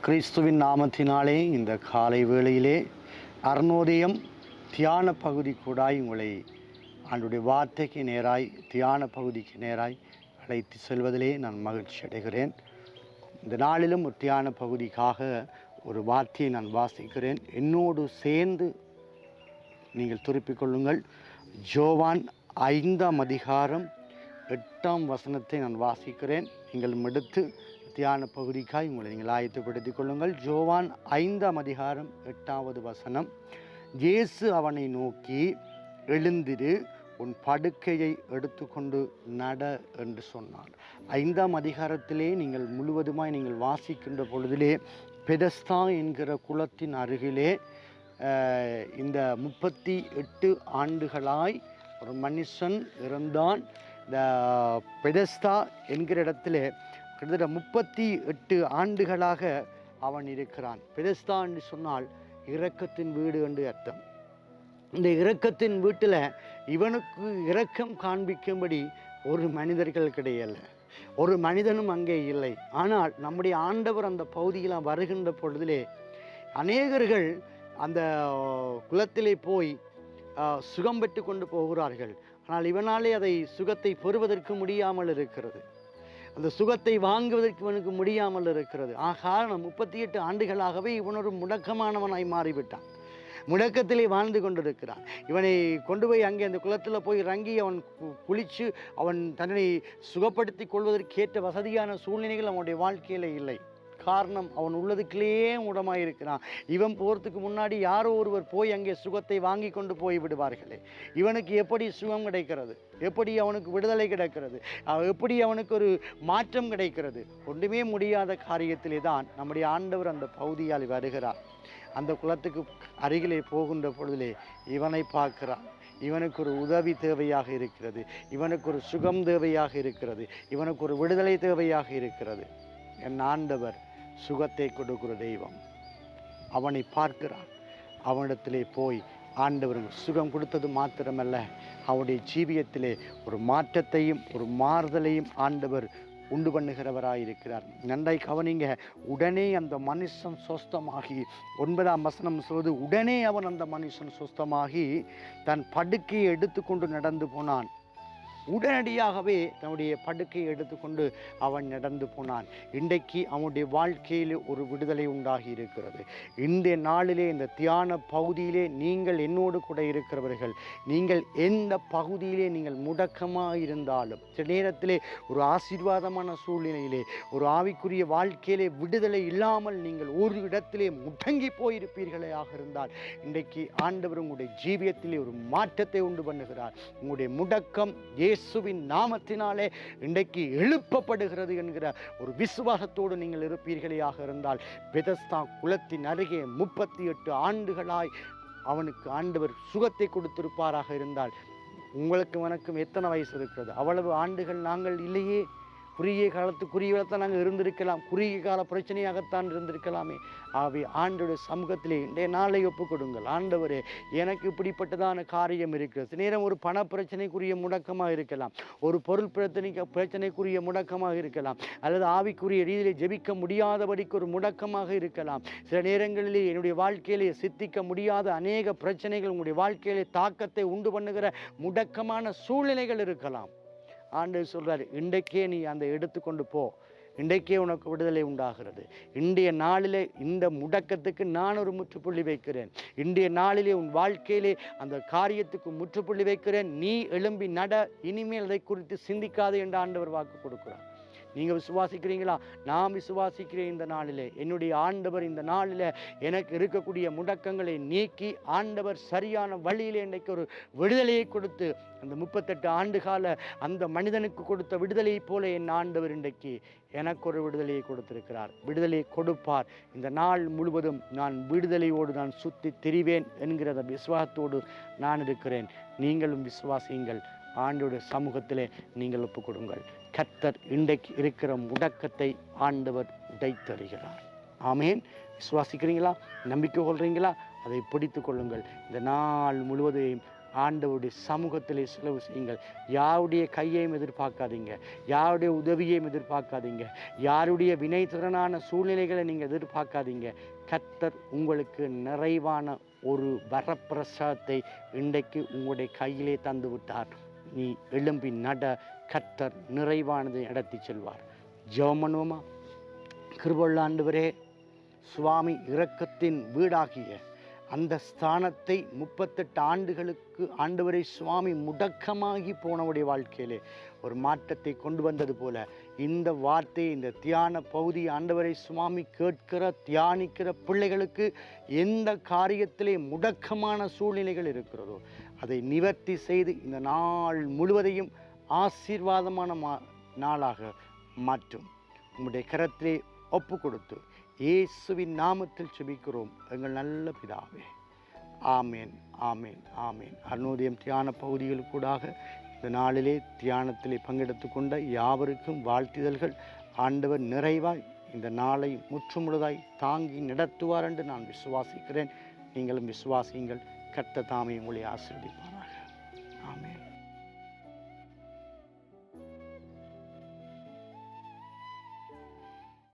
கிறிஸ்துவின் நாமத்தினாலே இந்த காலை வேளையிலே அருணோதயம் தியான பகுதி கூடாய் உங்களை ஆண்டுடைய வார்த்தைக்கு நேராய் தியான பகுதிக்கு நேராய் அழைத்து செல்வதிலே நான் மகிழ்ச்சி அடைகிறேன். இந்த நாளிலும் ஒரு தியான பகுதிக்காக ஒரு வார்த்தையை நான் வாசிக்கிறேன். என்னோடு சேர்ந்து நீங்கள் திருப்பிக் கொள்ளுங்கள். ஜோவான் ஐந்தாம் அதிகாரம் எட்டாம் வசனத்தை நான் வாசிக்கிறேன். நீங்கள் எடுத்து தியான பகுதிக்காய் உங்களை நீங்கள் ஆயத்தப்படுத்திக் கொள்ளுங்கள். ஜோவான் ஐந்தாம் அதிகாரம் எட்டாவது வசனம். இயேசு அவனை நோக்கி எழுந்திரு உன் படுக்கையை எடுத்துக்கொண்டு நட என்று சொன்னார். ஐந்தாம் அதிகாரத்திலே நீங்கள் முழுவதுமாய் நீங்கள் வாசிக்கின்ற பொழுதிலே பெதஸ்தா என்கிற குளத்தின் அருகிலே இந்த முப்பத்தி எட்டு ஆண்டுகளாய் ஒரு மனுஷன் இருந்தான் இந்த பெதஸ்தா என்கிற இடத்துல கிட்டத்தட்ட முப்பத்தி எட்டு ஆண்டுகளாக அவன் இருக்கிறான். பெருஸ்தான் என்று சொன்னால் இரக்கத்தின் வீடு என்று அர்த்தம். இந்த இரக்கத்தின் வீட்டில் இவனுக்கு இரக்கம் காண்பிக்கும்படி ஒரு மனிதர்கள் கிடையல. ஒரு மனிதனும் அங்கே இல்லை. ஆனால் நம்முடைய ஆண்டவர் அந்த பகுதியில் வருகின்ற பொழுதிலே அநேகர்கள் அந்த குலத்திலே போய் சுகம் பெற்று கொண்டு போகிறார்கள். ஆனால் இவனாலே அதை சுகத்தை பெறுவதற்கு முடியாமல் இருக்கிறது. அந்த சுகத்தை வாங்குவதற்கு இவனுக்கு முடியாமல் இருக்கிறது. ஆ காரணம் முப்பத்தி எட்டு ஆண்டுகளாகவே இவன் ஒரு முடக்கமானவனாய் மாறிவிட்டான். முடக்கத்திலே வாழ்ந்து கொண்டிருக்கிறான். இவனை கொண்டு போய் அங்கே அந்த குளத்தில் போய் இறங்கி அவன் கு- அவன் தன்னை சுகப்படுத்தி கொள்வதற்கேற்ற வசதியான சூழ்நிலைகள் அவனுடைய வாழ்க்கையில் இல்லை. காரணம் அவன் உள்ளதுக்குள்ளேயே உடமாய் இருக்கிறான் இவன் போகிறதுக்கு முன்னாடி யாரோ ஒருவர் போய் அங்கே சுகத்தை வாங்கி கொண்டு போய் விடுவார்களே. இவனுக்கு எப்படி சுகம் கிடைக்கிறது? எப்படி அவனுக்கு விடுதலை கிடைக்கிறது? எப்படி அவனுக்கு ஒரு மாற்றம் கிடைக்கிறது? ஒன்றுமே முடியாத காரியத்திலே தான் நம்முடைய ஆண்டவர் அந்த பகுதியால் வருகிறார். அந்த குளத்துக்கு அருகிலே போகின்ற பொழுதிலே இவனை பார்க்கிறான். இவனுக்கு ஒரு உதவி தேவையாக இருக்கிறது. இவனுக்கு ஒரு சுகம் தேவையாக இருக்கிறது. இவனுக்கு ஒரு விடுதலை தேவையாக இருக்கிறது. என் ஆண்டவர் சுகத்தை கொடுக்கிற தெய்வம். அவனை பார்க்கிறான். அவனிடத்திலே போய் ஆண்டவர் சுகம் கொடுத்தது மாத்திரமல்ல. அவனுடைய ஜீவியத்திலே ஒரு மாற்றத்தையும் ஒரு மாறுதலையும் ஆண்டவர் உண்டு பண்ணுகிறவராயிருக்கிறார் நன்றாய் கவனிங்க. உடனே அந்த மனுஷன் சொஸ்தமாகி ஒன்பதாம் வசனம் சொல்வது உடனே அவன் அந்த மனுஷன் சொஸ்தமாகி தன் படுக்கையை எடுத்துக்கொண்டு நடந்து போனான். உடனடியாகவே தன்னுடைய படுக்கையை எடுத்துக்கொண்டு அவன் நடந்து போனான். இன்றைக்கு அவனுடைய வாழ்க்கையில் ஒரு விடுதலை உண்டாகி இருக்கிறது இந்த நாளிலே இந்த தியான பகுதியிலே நீங்கள் என்னோடு கூட இருக்கிறவர்கள் நீங்கள் எந்த பகுதியிலே நீங்கள் முடக்கமாக இருந்தாலும் சில நேரத்திலே ஒரு ஆசீர்வாதமான சூழ்நிலையிலே ஒரு ஆவிக்குரிய வாழ்க்கையிலே விடுதலை இல்லாமல் நீங்கள் ஒரு இடத்திலே முடங்கி போயிருப்பீர்களே ஆக இருந்தால் இன்றைக்கு ஆண்டவர் உங்களுடைய ஜீவியத்திலே ஒரு மாற்றத்தை உண்டு பண்ணுகிறார். உங்களுடைய முடக்கம் இயேசுவின் நாமத்தினாலே இன்றைக்கு எழுப்பப்படுகிறது என்கிற ஒரு விசுவாசத்தோடு நீங்கள் இருப்பீர்களேயாக இருந்தால் பெதஸ்தா குலத்தின் அருகே முப்பத்தி எட்டு ஆண்டுகளாய் அவனுக்கு ஆண்டவர் சுகத்தை கொடுத்திருப்பாராக இருந்தால் உங்களுக்கு எனக்கும் எத்தனை வயசு இருக்கிறது? அவ்வளவு ஆண்டுகள் நாங்கள் இல்லையே. குறுகிய காலத்து குறுகிய காலத்தில் நாங்கள் இருந்திருக்கலாம். குறுகிய கால பிரச்சனையாகத்தான் இருந்திருக்கலாமே. ஆவி ஆண்டோட சமூகத்திலே இன்றைய நாளை ஒப்புக் கொடுங்கள் எனக்கு இப்படிப்பட்டதான காரியம் இருக்கிறது. சில நேரம் ஒரு பண பிரச்சனைக்குரிய முடக்கமாக இருக்கலாம். ஒரு பொருள் பிரச்சனைக்கு பிரச்சனைக்குரிய முடக்கமாக இருக்கலாம். அல்லது ஆவிக்குரிய ரீதியிலே ஜெபிக்க முடியாதபடிக்கு ஒரு முடக்கமாக இருக்கலாம். சில நேரங்களிலே என்னுடைய வாழ்க்கையிலே சித்திக்க முடியாத அநேக பிரச்சனைகள் உங்களுடைய வாழ்க்கையிலே தாக்கத்தை உண்டு பண்ணுகிற முடக்கமான சூழ்நிலைகள் இருக்கலாம். ஆண்டு சொல்கிறார் இன்றைக்கே நீ அந்த எடுத்துக்கொண்டு போ. இன்றைக்கே உனக்கு விடுதலை உண்டாகிறது. இன்றைய நாளிலே இந்த முடக்கத்துக்கு நான் ஒரு முற்றுப்புள்ளி வைக்கிறேன். இன்றைய நாளிலே உன் வாழ்க்கையிலே அந்த காரியத்துக்கு முற்றுப்புள்ளி வைக்கிறேன். நீ எழும்பி நட இனிமேல் அதை குறித்து சிந்திக்காது என்று ஆண்டவர் வாக்கு கொடுக்கிறார். நீங்கள் விசுவாசிக்கிறீங்களா? நான் விசுவாசிக்கிறேன் இந்த நாளிலே. என்னுடைய ஆண்டவர் இந்த நாளில் எனக்கு இருக்கக்கூடிய முடக்கங்களை நீக்கி ஆண்டவர் சரியான வழியில் இன்றைக்கு ஒரு விடுதலையை கொடுத்து அந்த முப்பத்தெட்டு ஆண்டு கால அந்த மனிதனுக்கு கொடுத்த விடுதலையைப் போல என் ஆண்டவர் இன்றைக்கு எனக்கு ஒரு விடுதலையை கொடுத்திருக்கிறார். விடுதலை கொடுப்பார். இந்த நாள் முழுவதும் நான் விடுதலையோடு நான் சுற்றி திரிவேன் என்கிற விசுவாசத்தோடு நான் இருக்கிறேன். நீங்களும் விசுவாசியுங்கள். ஆண்டவருடைய சமூகத்திலே நீங்கள் ஒப்புக் கொடுங்கள் கத்தர் இன்றைக்கு இருக்கிற முடக்கத்தை ஆண்டவர் உடைத்தருகிறார். ஆமேன். விசுவாசிக்கிறீங்களா? நம்பிக்கை கொள்கிறீங்களா அதை பிடித்து கொள்ளுங்கள். இந்த நாள் முழுவதையும் ஆண்டவருடைய சமூகத்திலே செலவு செய்யுங்கள். யாருடைய கையையும் எதிர்பார்க்காதீங்க. யாருடைய உதவியையும் எதிர்பார்க்காதீங்க. யாருடைய வினைத்திறனான சூழ்நிலைகளை நீங்கள் எதிர்பார்க்காதீங்க. கத்தர் உங்களுக்கு நிறைவான ஒரு வரப்பிரசாதத்தை இன்றைக்கு உங்களுடைய கையிலே தந்து விட்டார் நீ எழும்பி நட கர்த்தர் நிறைவானதை நடத்தி செல்வார். ஜெபம் பண்ணுவோமா? ஆண்டவரே சுவாமி இரக்கத்தின் வீடாகிய அந்த ஸ்தானத்தை முப்பத்தெட்டு ஆண்டுகளுக்கு ஆண்டவரை சுவாமி முடக்கமாகி போனவுடைய வாழ்க்கையிலே ஒரு மாற்றத்தை கொண்டு வந்தது போல இந்த வார்த்தை இந்த தியான பகுதி ஆண்டவரை சுவாமி கேட்கிற தியானிக்கிற பிள்ளைகளுக்கு எந்த காரியத்திலே முடக்கமான சூழ்நிலைகள் இருக்கிறதோ அதை நிவர்த்தி செய்து இந்த நாள் முழுவதையும் ஆசீர்வாதமான மா நாளாக மாற்றும். உங்களுடைய கரத்திலே ஒப்பு கொடுத்து இயேசுவின் நாமத்தில் செபிக்கிறோம். எங்கள் நல்ல பிதாவே. ஆமேன் ஆமேன் ஆமேன். அருணோதயம் தியான பகுதிகளுக்கூடாக இந்த நாளிலே தியானத்திலே பங்கெடுத்து கொண்ட யாவருக்கும் வாழ்த்திதழ்கள் ஆண்டவர் நிறைவாய் இந்த நாளை முற்றுமுழுதாய் தாங்கி நடத்துவார் என்று நான் விசுவாசிக்கிறேன். நீங்களும் விசுவாசியுங்கள். கர்த்த தாமே உங்களை ஆசீர்வதிப்பார்